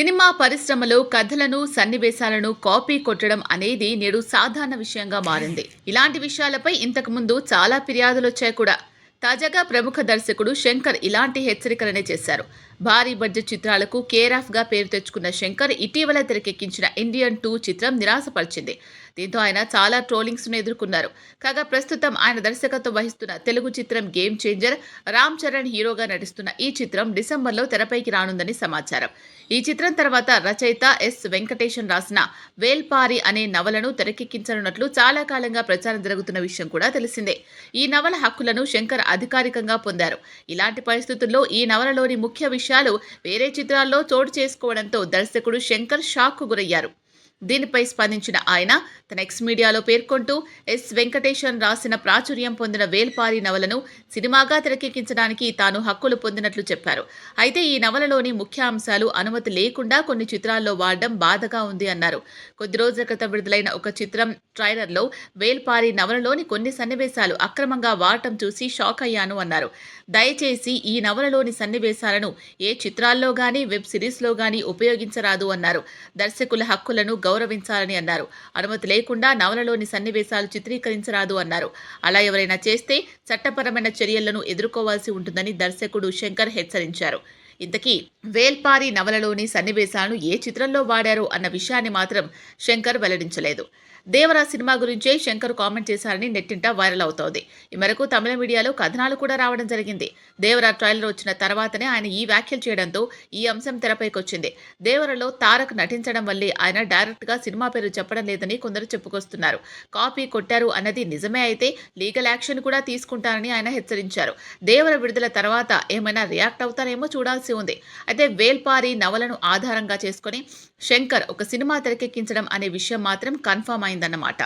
Cinema పరిశ్రమలో కథలను సన్నివేశాలను కాపీ కొట్టడం అనేది నేడు సాధారణ విషయంగా మారింది. ఇలాంటి విషయాలపై ఇంతకుముందు చాలా ఫిర్యాదులు వచ్చాయి కూడా. తాజాగా ప్రముఖ దర్శకుడు శంకర్ ఇలాంటి హెచ్చరికలనే చేశారు. భారీ బడ్జెట్ చిత్రాలకు కేర్ ఆఫ్గా పేరు తెచ్చుకున్న శంకర్ ఇటీవల తెరకెక్కించిన ఇండియన్ టూ చిత్రం నిరాశపరిచింది. దీంతో ఆయన చాలా ట్రోలింగ్స్ను ఎదుర్కొన్నారు. కాగా ప్రస్తుతం ఆయన దర్శకత్వం వహిస్తున్న తెలుగు చిత్రం గేమ్ చేంజర్ రామ్ చరణ్ హీరోగా నటిస్తున్న ఈ చిత్రం డిసెంబర్లో తెరపైకి రానుందని సమాచారం. ఈ చిత్రం తర్వాత రచయిత ఎస్ వెంకటేశన్ రాసిన వేల్పారి అనే నవలను తెరకెక్కించనున్నట్లు చాలా కాలంగా ప్రచారం జరుగుతున్న విషయం కూడా తెలిసిందే. ఈ నవల హక్కులను శంకర్ అధికారికంగా పొందారు. ఇలాంటి పరిస్థితుల్లో ఈ నవలలోని ముఖ్య విషయం దృశ్యాలు వేరే చిత్రాల్లో చోటు చేసుకోవడంతో దర్శకుడు శంకర్ షాక్కు గురయ్యారు. దీనిపై స్పందించిన ఆయన తన ఎక్స్ మీడియాలో పేర్కొంటూ ఎస్ వెంకటేశన్ రాసిన ప్రాచుర్యం పొందిన వేల్పారి నవలను సినిమాగా తెరకెక్కించడానికి తాను హక్కులు పొందినట్లు చెప్పారు. అయితే ఈ నవలలోని ముఖ్య అంశాలు అనుమతి లేకుండా కొన్ని చిత్రాల్లో వాడడం బాధగా ఉంది అన్నారు. కొద్ది రోజుల క్రితం విడుదలైన ఒక చిత్రం ట్రైలర్లో వేల్పారి నవలలోని కొన్ని సన్నివేశాలు అక్రమంగా వాడటం చూసి షాక్ అయ్యాను అన్నారు. దయచేసి ఈ నవలలోని సన్నివేశాలను ఏ చిత్రాల్లో గానీ వెబ్ సిరీస్లో గానీ ఉపయోగించరాదు అన్నారు. దర్శకుల హక్కులను గౌరవించాలని అన్నారు. అనుమతి లేకుండా నవలలోని సన్నివేశాలు చిత్రీకరించరాదు అన్నారు. అలా ఎవరైనా చేస్తే చట్టపరమైన చర్యలను ఎదుర్కోవాల్సి ఉంటుందని దర్శకుడు శంకర్ హెచ్చరించారు. ఇంతకీ వేల్పారి నవలలోని సన్నివేశాలను ఏ చిత్రంలో వాడారు అన్న విషయాన్ని మాత్రం శంకర్ వెల్లడించలేదు. దేవరా సినిమా గురించే శంకర్ కామెంట్ చేశారని నెట్టింట వైరల్ అవుతోంది. ఈ మేరకు తమిళ మీడియాలో కథనాలు కూడా రావడం జరిగింది. దేవరా ట్రైలర్ వచ్చిన తర్వాతనే ఆయన ఈ వ్యాఖ్యలు చేయడంతో ఈ అంశం తెరపైకి వచ్చింది దేవరలో తారక్ నటించడం వల్లే ఆయన డైరెక్ట్గా సినిమా పేరు చెప్పడం లేదని కొందరు చెప్పుకొస్తున్నారు. కాపీ కొట్టారు అన్నది నిజమే అయితే లీగల్ యాక్షన్ కూడా తీసుకుంటారని ఆయన హెచ్చరించారు. దేవర విడుదల తర్వాత ఏమైనా రియాక్ట్ అవుతారేమో చూడాల్సి ఉంది. అయితే వేల్పారి నవలను ఆధారంగా చేసుకొని శంకర్ ఒక సినిమా తెరకెక్కించడం అనే విషయం మాత్రం కన్ఫర్మ్ అయిందన్నమాట.